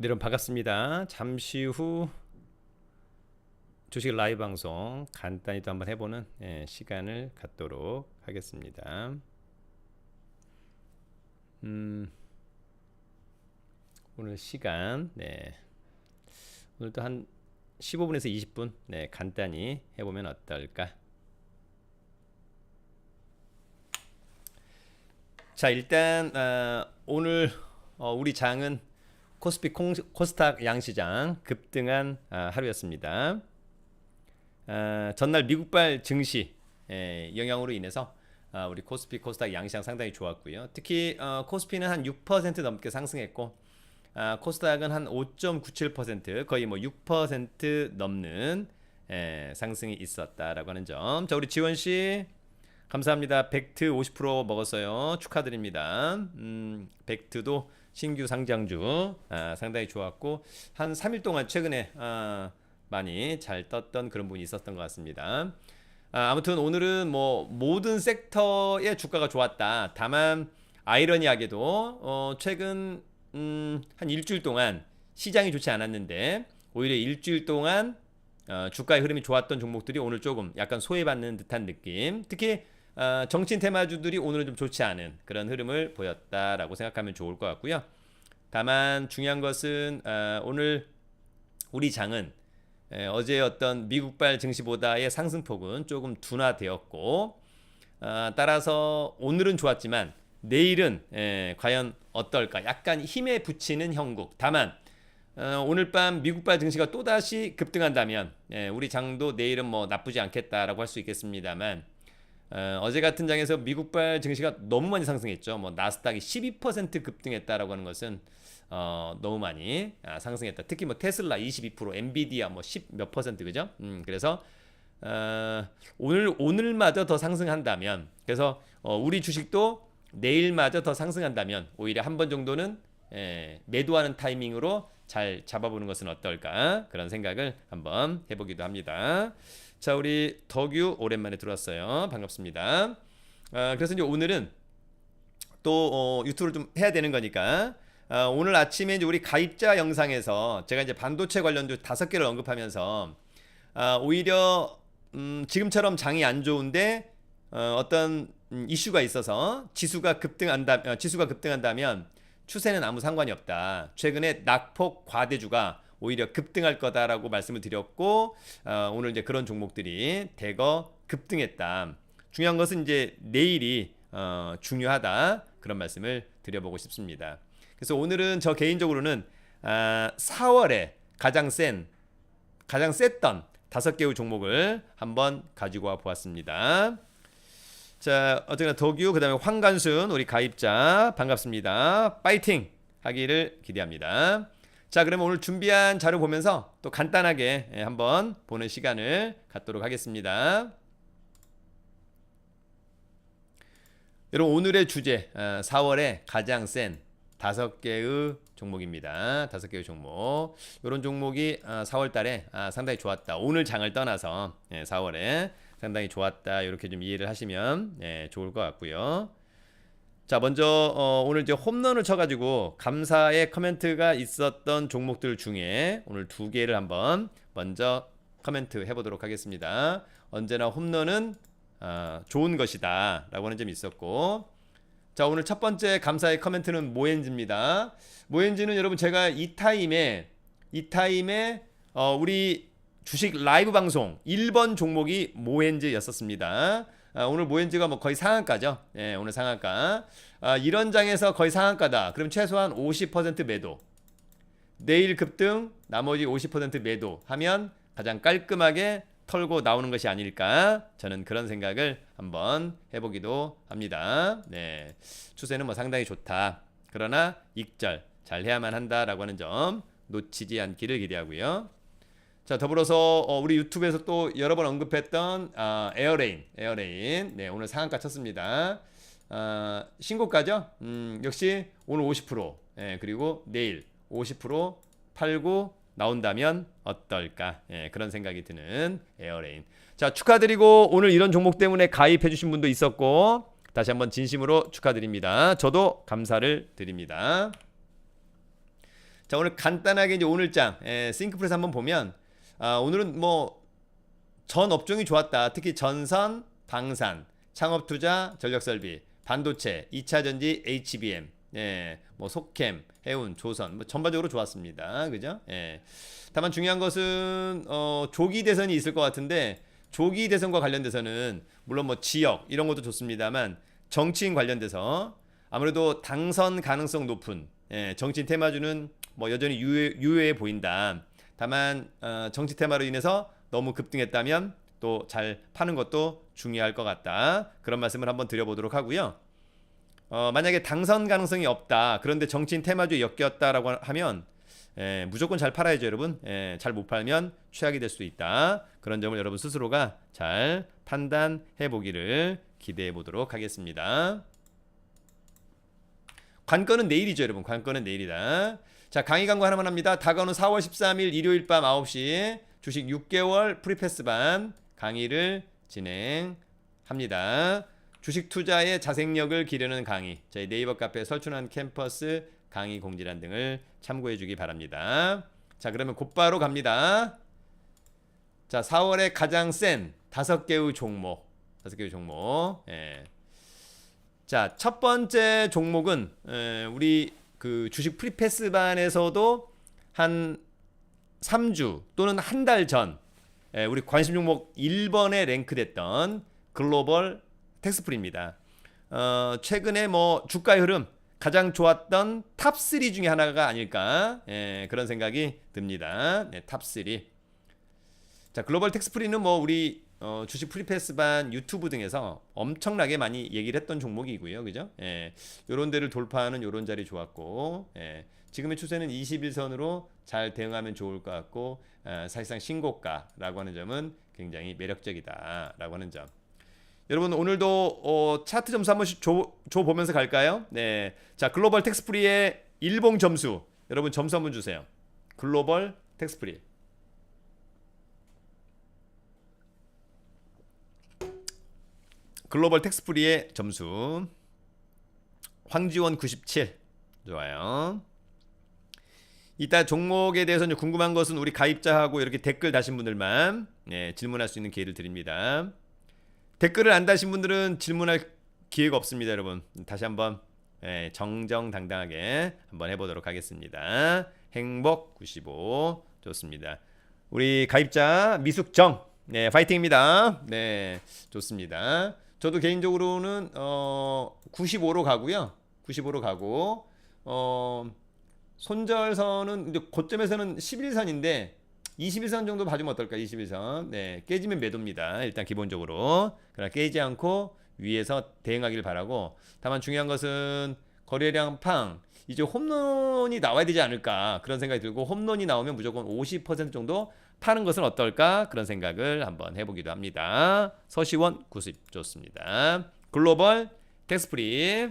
네, 여러분 반갑습니다. 잠시 후 주식 라이브 방송 간단히 또 한번 해보는 예, 시간을 갖도록 하겠습니다. 음, 오늘 시간 네. 오늘도 한 15분에서 20분 네, 간단히 해보면 어떨까? 자 일단 어, 오늘 어, 우리 장은 코스피 콩, 코스닥 양시장 급등한 아, 하루였습니다. 아, 전날 미국발 증시 예, 영향으로 인해서 아, 우리 코스피 코스닥 양시장 상당히 좋았고요. 특히 어, 코스피는 한 6% 넘게 상승했고 아, 코스닥은 한 5.97% 거의 뭐 6% 넘는 예, 상승이 있었다라고 하는 점. 자 우리 지원 씨 감사합니다. 벡트 50% 먹었어요. 축하드립니다. 음, 벡트도 신규 상장주 아, 상당히 좋았고 한 3일 동안 최근에 아, 많이 잘 떴던 그런 부분이 있었던 것 같습니다. 아, 아무튼 오늘은 뭐 모든 섹터의 주가가 좋았다. 다만 아이러니하게도 어, 최근 음, 한 일주일 동안 시장이 좋지 않았는데 오히려 일주일 동안 어, 주가의 흐름이 좋았던 종목들이 오늘 조금 약간 소외받는 듯한 느낌. 특히 어, 정친 테마주들이 오늘은 좀 좋지 않은 그런 흐름을 보였다라고 생각하면 좋을 것 같고요. 다만 중요한 것은 어, 오늘 우리 장은 에, 어제 어떤 미국발 증시보다의 상승폭은 조금 둔화되었고 어, 따라서 오늘은 좋았지만 내일은 에, 과연 어떨까? 약간 힘에 붙이는 형국. 다만 어, 오늘 밤 미국발 증시가 또다시 급등한다면 예, 우리 장도 내일은 뭐 나쁘지 않겠다라고 할 수 있겠습니다만 어, 제 같은 장에서 미국발 증시가 너무 많이 상승했죠. 뭐 나스닥이 12% 급등했다라고 하는 것은 어, 너무 많이 아, 상승했다. 특히 뭐 테슬라 22%, 엔비디아 뭐 10 몇 퍼센트 그죠? 음, 그래서 어, 오늘 오늘마저 더 상승한다면 그래서 어, 우리 주식도 내일마저 더 상승한다면 오히려 한 번 정도는 예, 매도하는 타이밍으로 잘 잡아보는 것은 어떨까 그런 생각을 한번 해보기도 합니다. 자, 우리 덕유 오랜만에 들어왔어요. 반갑습니다. 아, 그래서 이제 오늘은 또 어, 유튜브를 좀 해야 되는 거니까 아, 오늘 아침에 이제 우리 가입자 영상에서 제가 이제 반도체 관련주 다섯 개를 언급하면서 아, 오히려 음, 지금처럼 장이 안 좋은데 어, 어떤 음, 이슈가 있어서 지수가 급등한다 어, 지수가 급등한다면 추세는 아무 상관이 없다. 최근에 낙폭 과대주가 오히려 급등할 거다라고 말씀을 드렸고 어, 오늘 이제 그런 종목들이 대거 급등했다. 중요한 것은 이제 내일이 어, 중요하다 그런 말씀을 드려보고 싶습니다. 그래서 오늘은 저 개인적으로는 아, 4월에 가장 센 가장 셌던 다섯 개의 종목을 한번 가지고 와 보았습니다. 자, 어쨌거나 덕유 그다음에 황간순 우리 가입자 반갑습니다. 파이팅 하기를 기대합니다. 자, 그러면 오늘 준비한 자료 보면서 또 간단하게 예, 한번 보는 시간을 갖도록 하겠습니다. 여러분 오늘의 주제 4월에 어, 가장 센 다섯 개의 종목입니다. 다섯 개의 종목. 이런 종목이 4월 어, 달에 아, 상당히 좋았다. 오늘 장을 떠나서 4월에 예, 상당히 좋았다. 이렇게 좀 이해를 하시면 예, 좋을 것 같고요. 자, 먼저 어, 오늘 이제 홈런을 쳐가지고 감사의 커멘트가 있었던 종목들 중에 오늘 두 개를 한번 먼저 커멘트 해보도록 하겠습니다. 언제나 홈런은 어, 좋은 것이다 라고 하는 점이 있었고, 자 오늘 첫 번째 감사의 커멘트는 모엔즈입니다. 모엔즈는 여러분 제가 이 타임에 이 타임에 어, 우리 주식 라이브 방송 1번 종목이 모엔즈였었습니다. 아, 오늘 모엔즈가 뭐 거의 상한가죠. 예, 오늘 상한가. 아, 이런 장에서 거의 상한가다. 그럼 최소한 50% 매도. 내일 급등, 나머지 50% 매도 하면 가장 깔끔하게 털고 나오는 것이 아닐까 저는 그런 생각을 한번 해보기도 합니다. 네, 추세는 뭐 상당히 좋다. 그러나 익절 잘 해야만 한다라고 하는 점 놓치지 않기를 기대하고요. 자 더불어서 어, 우리 유튜브에서 또 여러 번 언급했던 아, 에어레인, 에어레인, 네 오늘 상한가 쳤습니다. 아, 신고가죠? 음, 역시 오늘 50% 예, 그리고 내일 50% 팔고 나온다면 어떨까 예, 그런 생각이 드는 에어레인. 자 축하드리고 오늘 이런 종목 때문에 가입해 주신 분도 있었고 다시 한번 진심으로 축하드립니다. 저도 감사를 드립니다. 자 오늘 간단하게 이제 오늘장 예, 싱크프레스 한번 보면 아, 오늘은 뭐 전 업종이 좋았다. 특히 전선, 방산, 창업투자, 전력설비, 반도체, 2차 전지, HBM, 예, 뭐 속캠, 해운, 조선, 뭐 전반적으로 좋았습니다. 그죠? 예. 다만 중요한 것은 어, 조기 대선이 있을 것 같은데 조기 대선과 관련돼서는 물론 뭐 지역 이런 것도 좋습니다만 정치인 관련돼서 아무래도 당선 가능성 높은 예, 정치인 테마주는 뭐 여전히 유효, 유효해 보인다. 다만 어, 정치 테마로 인해서 너무 급등했다면 또 잘 파는 것도 중요할 것 같다. 그런 말씀을 한번 드려보도록 하고요. 어, 만약에 당선 가능성이 없다. 그런데 정치인 테마주에 엮였다라고 하면 예, 무조건 잘 팔아야죠, 여러분. 예, 잘못 팔면 최악이 될 수도 있다. 그런 점을 여러분 스스로가 잘 판단해 보기를 기대해 보도록 하겠습니다. 관건은 내일이죠, 여러분. 관건은 내일이다. 자, 강의 광고 하나만 합니다. 다가오는 4월 13일 일요일 밤 9시 주식 6개월 프리패스 반 강의를 진행합니다. 주식 투자의 자생력을 기르는 강의. 저희 네이버 카페 설춘한 캠퍼스 강의 공지란 등을 참고해 주기 바랍니다. 자, 그러면 곧바로 갑니다. 자, 4월에 가장 센 다섯 개의 종목. 다섯 개의 종목. 예. 자, 첫 번째 종목은 에, 우리 그 주식 프리패스반에서도 한 3주 또는 한 달 전 우리 관심 종목 1번에 랭크됐던 글로벌 텍스프리입니다. 어, 최근에 뭐 주가의 흐름 가장 좋았던 탑3 중에 하나가 아닐까 예, 그런 생각이 듭니다. 네, 탑3. 자, 글로벌 텍스프리는 뭐 우리 어, 주식 프리패스반 유튜브 등에서 엄청나게 많이 얘기를 했던 종목이고요. 그죠? 예. 요런 데를 돌파하는 요런 자리 좋았고. 예. 지금의 추세는 21선으로 잘 대응하면 좋을 것 같고 어, 사실상 신고가라고 하는 점은 굉장히 매력적이다라고 하는 점. 여러분 오늘도 어, 차트 점수 한 번씩 줘, 줘 보면서 갈까요? 네. 자, 글로벌 텍스프리의 일봉 점수. 여러분 점수 한 번 주세요. 글로벌 텍스프리. 글로벌 텍스프리의 점수. 황지원 97. 좋아요. 이따 종목에 대해서 이제 궁금한 것은 우리 가입자하고 이렇게 댓글 다신 분들만 네, 질문할 수 있는 기회를 드립니다. 댓글을 안 다신 분들은 질문할 기회가 없습니다, 여러분. 다시 한번 네, 정정당당하게 한번 해보도록 하겠습니다. 행복 95 좋습니다. 우리 가입자 미숙정 네 파이팅입니다. 네 좋습니다. 저도 개인적으로는 어 95로 가고요. 95로 가고 어 손절선은 이제 고점에서는 11선인데 21선 정도 봐주면 어떨까? 21선. 네, 깨지면 매도입니다. 일단 기본적으로. 그러나 깨지 않고 위에서 대응하길 바라고. 다만 중요한 것은 거래량 팡 이제 홈런이 나와야 되지 않을까 그런 생각이 들고 홈런이 나오면 무조건 50% 정도 파는 것은 어떨까 그런 생각을 한번 해보기도 합니다. 서시원 90 좋습니다. 글로벌 텍스프리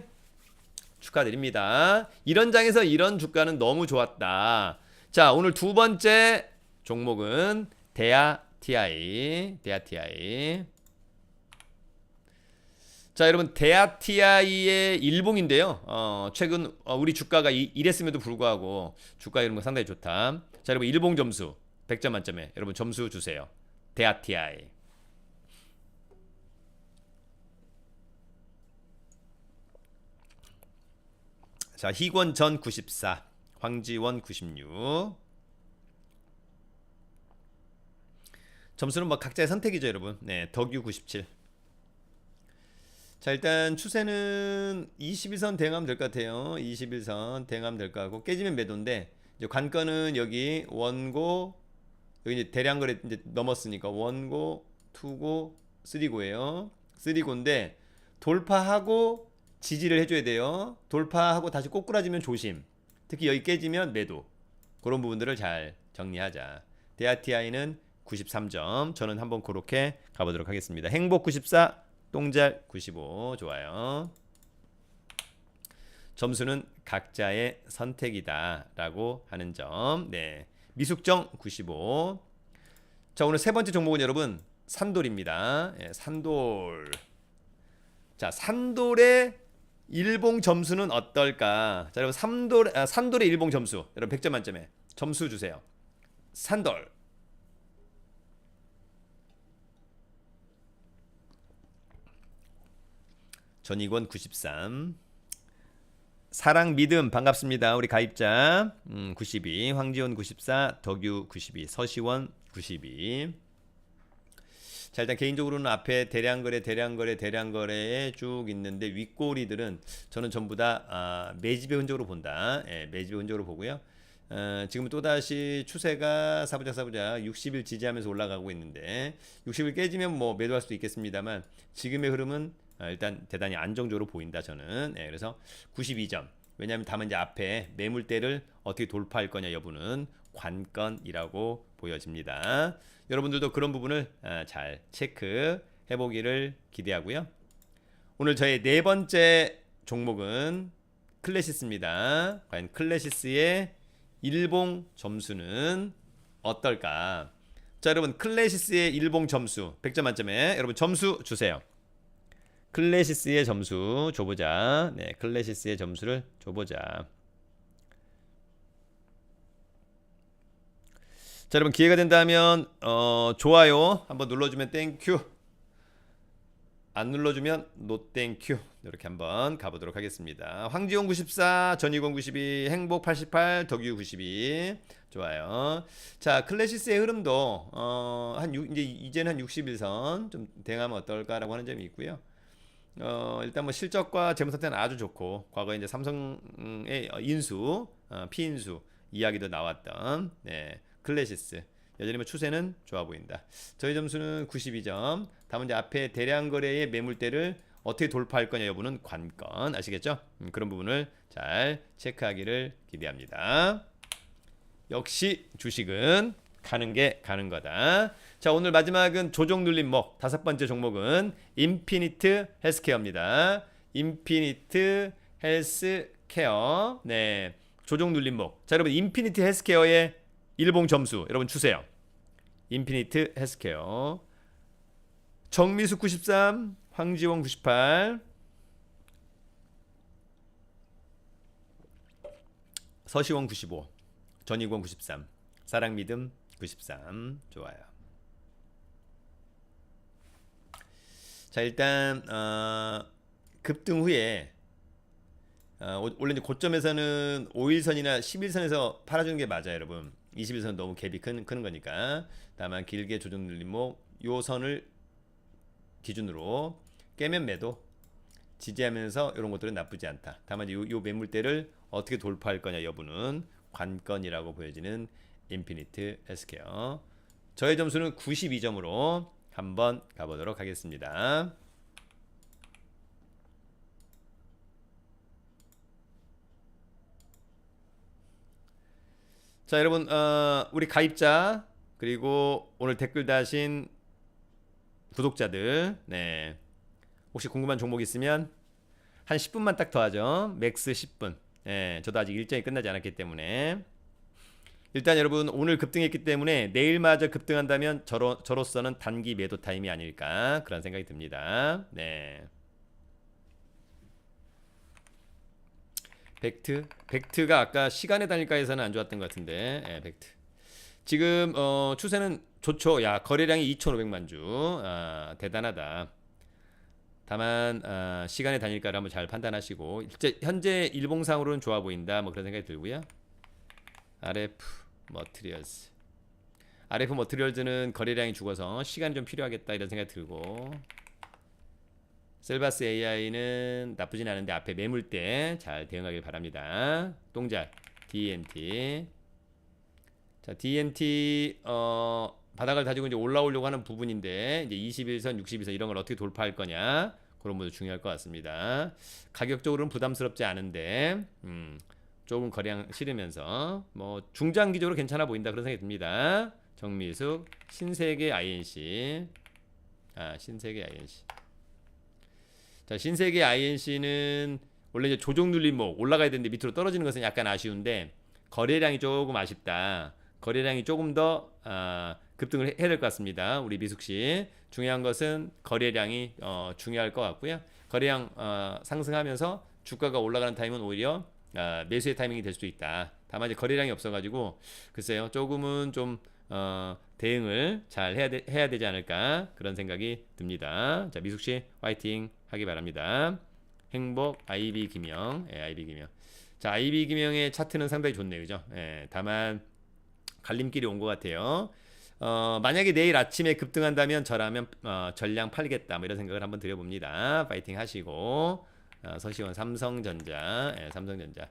축하드립니다. 이런 장에서 이런 주가는 너무 좋았다. 자, 오늘 두 번째 종목은 대야 TI. 대야 TI. 자, 여러분 대야 TI의 일봉인데요. 어, 최근 어, 우리 주가가 이, 이랬음에도 불구하고 주가 이런 거 상당히 좋다. 자, 여러분 일봉 점수 100점 만점에 여러분 점수 주세요. TI. 자, 희권 전 94, 황지원 96. 점수는 뭐 각자의 선택이죠, 여러분. 네, 덕유 97. 자, 일단 추세는 21선 대응하면 될 것 같아요. 21선 대응하면 될 것 같고 깨지면 매도인데 관건은 여기 원고 여기 이제 대량 거래 이제 넘었으니까 원고, 투고, 쓰리고예요. 쓰리고인데 돌파하고 지지를 해줘야 돼요. 돌파하고 다시 꼬꾸라지면 조심. 특히 여기 깨지면 매도. 그런 부분들을 잘 정리하자. 대아티아이는 93점. 저는 한번 그렇게 가보도록 하겠습니다. 행복 94, 똥잘 95. 좋아요. 점수는 각자의 선택이다 라고 하는 점. 네. 미숙정 95. 자, 오늘 세 번째 종목은 여러분 산돌입니다. 예, 산돌. 자, 산돌의 일봉 점수는 어떨까? 자, 여러분 삼돌 아, 산돌의 일봉 점수. 여러분 100점 만점에 점수 주세요. 산돌. 전익원 93. 사랑 믿음 반갑습니다. 우리 가입자 음, 92, 황지원 94, 덕유 92, 서시원 92. 자 일단 개인적으로는 앞에 대량거래, 대량거래, 대량거래에 쭉 있는데 윗꼬리들은 저는 전부 다 아, 매집의 흔적으로 본다. 예, 매집의 흔적으로 보고요. 어, 지금 또 다시 추세가 사부작 사부작 60일 지지하면서 올라가고 있는데 60일 깨지면 뭐 매도할 수도 있겠습니다만 지금의 흐름은 아, 일단 대단히 안정적으로 보인다 저는. 예, 그래서 92점. 왜냐하면 다만 이제 앞에 매물대를 어떻게 돌파할 거냐 여부는 관건이라고 보여집니다. 여러분들도 그런 부분을 아, 잘 체크해 보기를 기대하고요. 오늘 저의 네 번째 종목은 클래시스입니다. 과연 클래시스의 일봉 점수는 어떨까? 자, 여러분 클래시스의 일봉 점수 100점 만점에 여러분 점수 주세요. 클래시스의 점수 줘보자. 네, 클래시스의 점수를 줘보자. 자, 여러분 기회가 된다면 어, 좋아요 한번 눌러주면 땡큐. 안 눌러주면 노 땡큐. 이렇게 한번 가보도록 하겠습니다. 황지용 94, 전희공 92, 행복 88, 덕유 92. 좋아요. 자, 클래시스의 흐름도 어, 한 6, 이제 이제는 한 61선 좀 대응하면 어떨까라고 하는 점이 있고요. 어, 일단 뭐 실적과 재무 상태는 아주 좋고 과거에 이제 삼성의 인수, 어, 피인수 이야기도 나왔던 네, 클래시스 여전히 뭐 추세는 좋아 보인다. 저희 점수는 92점. 다만 이제 앞에 대량 거래의 매물대를 어떻게 돌파할 거냐 여부는 관건 아시겠죠? 음, 그런 부분을 잘 체크하기를 기대합니다. 역시 주식은 가는 게 가는 거다. 자, 오늘 마지막은 조정 눌림목 다섯 번째 종목은 인피니트 헬스케어입니다. 인피니트 헬스케어. 네. 조정 눌림목. 자, 여러분 인피니트 헬스케어의 일봉 점수 여러분 주세요. 인피니트 헬스케어. 정미수 93, 황지원 98, 서시원 95, 전희권 93, 사랑 믿음 93 좋아요. 자 일단 어, 급등 후에 어, 원래 이제 고점에서는 5일선이나 11선에서 팔아주는 게 맞아요, 여러분. 21선 너무 갭이 큰, 큰 거니까. 다만 길게 조정 눌림목 요 선을 기준으로 깨면 매도 지지하면서 이런 것들은 나쁘지 않다. 다만 요, 요 매물대를 어떻게 돌파할 거냐 여부는 관건이라고 보여지는 인피니트 헬스케어. 저의 점수는 92점으로 한번 가보도록 하겠습니다. 자 여러분 어, 우리 가입자 그리고 오늘 댓글 다신 구독자들 네 혹시 궁금한 종목 있으면 한 10분만 딱 더 하죠 맥스 10분 예 저도 아직 일정이 끝나지 않았기 때문에 일단 여러분 오늘 급등했기 때문에 내일마저 급등한다면 저로, 저로서는 단기 매도 타임이 아닐까 그런 생각이 듭니다. 네. 벡트 벡트가 아까 시간의 단일가에서는 안 좋았던 것 같은데. 예, 벡트. 지금 어, 추세는 좋죠. 야 거래량이 2,500만 주. 아, 대단하다. 다만 아, 시간의 단일가를 한번 잘 판단하시고 현재 일봉상으로는 좋아 보인다. 뭐 그런 생각이 들고요. RF 머트리얼스 RF 머트리얼즈는 거래량이 죽어서 시간이 좀 필요하겠다 이런 생각이 들고 셀바스 AI는 나쁘진 않은데 앞에 매물대 잘 대응하길 바랍니다. 똥잘 DNT 자 DNT 어 바닥을 다지고 이제 올라오려고 하는 부분인데 이제 21선, 61선 이런 걸 어떻게 돌파할 거냐 그런 것도 중요할 것 같습니다. 가격적으로는 부담스럽지 않은데 음, 조금 거래량 실으면서 뭐 중장기적으로 괜찮아 보인다 그런 생각이 듭니다. 정미숙 신세계 INC 아 신세계 INC 자, 신세계 INC는 원래 이제 조정 눌림목 올라가야 되는데 밑으로 떨어지는 것은 약간 아쉬운데 거래량이 조금 아쉽다. 거래량이 조금 더 아, 급등을 해야 될 것 같습니다. 우리 미숙 씨 중요한 것은 거래량이 어, 중요할 것 같고요. 거래량 어, 상승하면서 주가가 올라가는 타임은 오히려 아, 매수의 타이밍이 될 수도 있다. 다만 이제 거래량이 없어가지고 글쎄요 조금은 좀 어, 대응을 잘 해야, 되, 해야 되지 않을까 그런 생각이 듭니다. 자 미숙 씨 화이팅 하기 바랍니다. 행복 아이비 김영, 예, 아이비 김영. 자 아이비 김영의 차트는 상당히 좋네요, 그죠? 예, 다만 갈림길이 온 것 같아요. 어, 만약에 내일 아침에 급등한다면 저라면 어, 전량 팔겠다 뭐 이런 생각을 한번 드려봅니다. 파이팅 하시고 어, 서시원 삼성전자, 예, 삼성전자.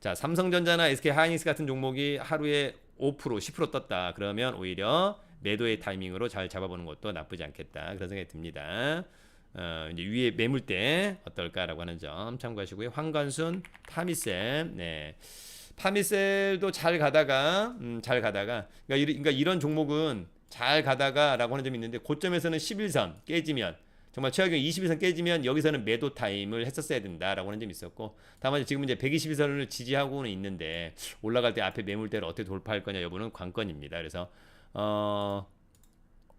자 삼성전자나 SK 하이닉스 같은 종목이 하루에 5% 10% 떴다. 그러면 오히려 매도의 타이밍으로 잘 잡아보는 것도 나쁘지 않겠다 그런 생각이 듭니다. 어, 이제 위에 매물대 어떨까라고 하는 점 참고하시고요. 황관순, 파미셀, 네. 파미셀도 잘 가다가 음, 잘 가다가 그러니까, 이, 그러니까 이런 종목은 잘 가다가라고 하는 점이 있는데 고점에서는 11선 깨지면 정말 최악의 21선 깨지면 여기서는 매도 타임을 했었어야 된다라고 하는 점이 있었고 다만 지금 이제 121선을 지지하고는 있는데 올라갈 때 앞에 매물대를 어떻게 돌파할 거냐 여부는 관건입니다. 그래서 어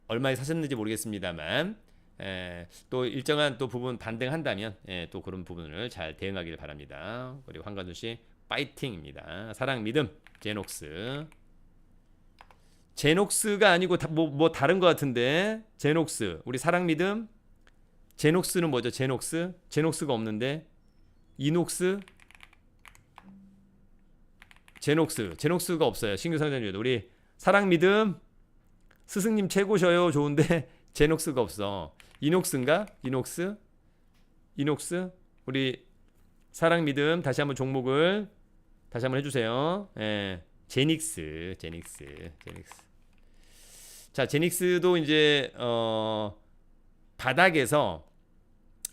얼마에 사셨는지 모르겠습니다만 에, 또 일정한 또 부분 반등한다면 예, 또 그런 부분을 잘 대응하기를 바랍니다. 그리고 황관준 씨 파이팅입니다. 사랑 믿음 제녹스 제녹스가 아니고 뭐뭐 뭐 다른 것 같은데 제녹스 우리 사랑 믿음 제녹스는 뭐죠? 제녹스 제녹스가 없는데 이녹스 제녹스 제녹스가 없어요. 신규 상장주에도 우리 사랑 믿음 스승님 최고셔요. 좋은데 제녹스가 없어. 이녹스인가? 이녹스? 이녹스? 우리 사랑 믿음 다시 한번 종목을 다시 한번 해주세요. 예, 제닉스, 제닉스, 제닉스. 자, 제닉스도 이제 어 바닥에서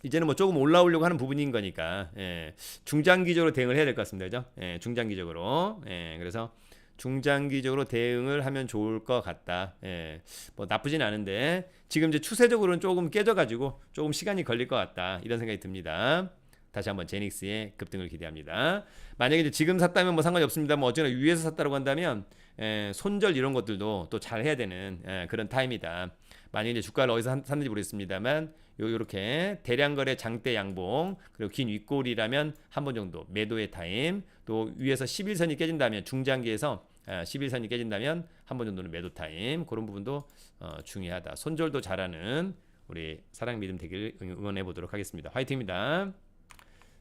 이제는 뭐 조금 올라오려고 하는 부분인 거니까 예, 중장기적으로 대응을 해야 될 것 같습니다, 그죠? 예, 중장기적으로. 예, 그래서 중장기적으로 대응을 하면 좋을 것 같다. 예, 뭐 나쁘진 않은데 지금 이제 추세적으로는 조금 깨져가지고 조금 시간이 걸릴 것 같다 이런 생각이 듭니다. 다시 한번 제닉스의 급등을 기대합니다. 만약에 이제 지금 샀다면 뭐 상관이 없습니다. 뭐 어쩌나 위에서 샀다고 한다면 예, 손절 이런 것들도 또 잘 해야 되는 예, 그런 타임이다. 만약에 이제 주가를 어디서 샀는지 모르겠습니다만 요 요렇게 대량 거래 장대 양봉 그리고 긴 윗골이라면 한 번 정도 매도의 타임 또 위에서 11선이 깨진다면 중장기에서 11선이 깨진다면 한 번 정도는 매도 타임 그런 부분도 어, 중요하다. 손절도 잘하는 우리 사랑 믿음 되길 응원해 보도록 하겠습니다. 화이팅입니다.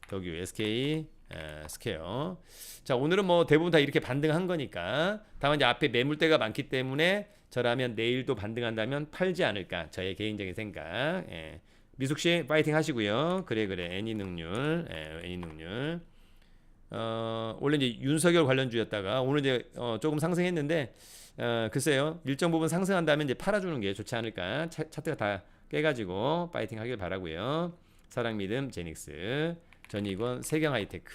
덕유 SK 에, 스퀘어. 자 오늘은 뭐 대부분 다 이렇게 반등한 거니까 다만 이제 앞에 매물대가 많기 때문에 저라면 내일도 반등한다면 팔지 않을까 저의 개인적인 생각. 예. 미숙 씨 파이팅 하시고요. 그래 그래 애니 능률, 예, 애니 능률. 어, 원래 이제 윤석열 관련주였다가 오늘 이제 어, 조금 상승했는데 어, 글쎄요 일정 부분 상승한다면 이제 팔아주는 게 좋지 않을까 차, 차트가 다 깨가지고 파이팅 하길 바라고요. 사랑 믿음 제닉스. 전이건 세경 하이테크.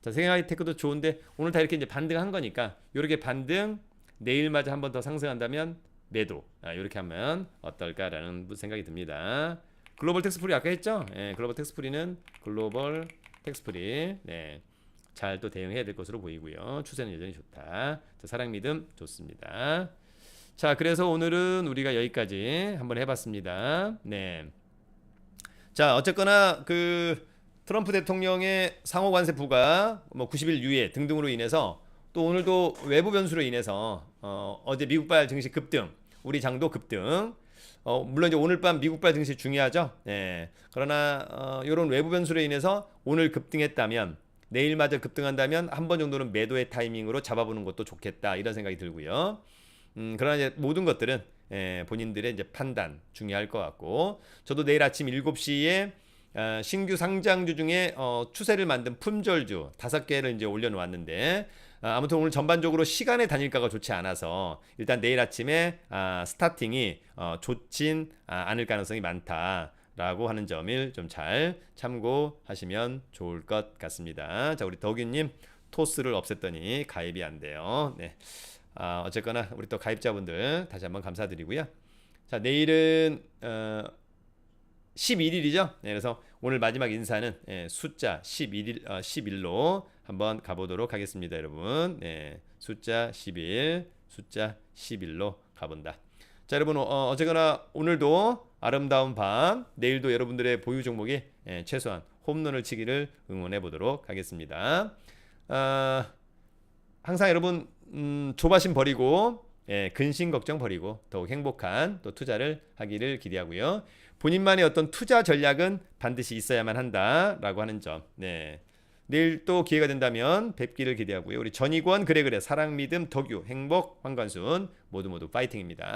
자, 세경 하이테크도 좋은데 오늘 다 이렇게 이제 반등한 거니까 이렇게 반등 내일마저 한 번 더 상승한다면 매도. 아, 이렇게 하면 어떨까라는 생각이 듭니다. 글로벌 텍스프리 아까 했죠? 예, 글로벌 텍스프리는 글로벌 텍스프리. 네. 잘 또 대응해야 될 것으로 보이고요. 추세는 여전히 좋다. 자, 사랑 믿음 좋습니다. 자, 그래서 오늘은 우리가 여기까지 한번 해봤습니다. 네. 자, 어쨌거나 그 트럼프 대통령의 상호 관세 부과 뭐 90일 유예 등등으로 인해서 또 오늘도 외부 변수로 인해서 어, 어제 미국발 증시 급등, 우리 장도 급등. 어, 물론 이제 오늘 밤 미국발 증시 중요하죠. 네. 그러나 어, 이런 외부 변수로 인해서 오늘 급등했다면 내일마저 급등한다면 한 번 정도는 매도의 타이밍으로 잡아보는 것도 좋겠다 이런 생각이 들고요. 음, 그러나 이제 모든 것들은 예, 본인들의 이제 판단 중요할 것 같고 저도 내일 아침 7시에 어, 신규 상장주 중에 어, 추세를 만든 품절주 다섯 개를 이제 올려놓았는데 어, 아무튼 오늘 전반적으로 시간의 단일가가 좋지 않아서 일단 내일 아침에 아, 스타팅이 어, 좋진 아, 않을 가능성이 많다. 라고 하는 점을 좀 잘 참고하시면 좋을 것 같습니다. 자, 우리 덕유님 토스를 없앴더니 가입이 안 돼요. 네. 아, 어쨌거나 우리 또 가입자분들 다시 한번 감사드리고요. 자, 내일은 어, 11일이죠. 네, 그래서 오늘 마지막 인사는 예, 숫자 11일 어, 11로 한번 가보도록 하겠습니다, 여러분. 네, 숫자 11, 숫자 11로 가본다. 자 여러분 어, 어제거나 오늘도 아름다운 밤 내일도 여러분들의 보유 종목이 예, 최소한 홈런을 치기를 응원해 보도록 하겠습니다. 아, 항상 여러분 음, 조바심 버리고 예, 근심 걱정 버리고 더욱 행복한 또 투자를 하기를 기대하고요. 본인만의 어떤 투자 전략은 반드시 있어야만 한다라고 하는 점. 네. 내일 또 기회가 된다면 뵙기를 기대하고요. 우리 전익원 그래 그래 사랑 믿음 덕유 행복 황관순 모두 모두 파이팅입니다.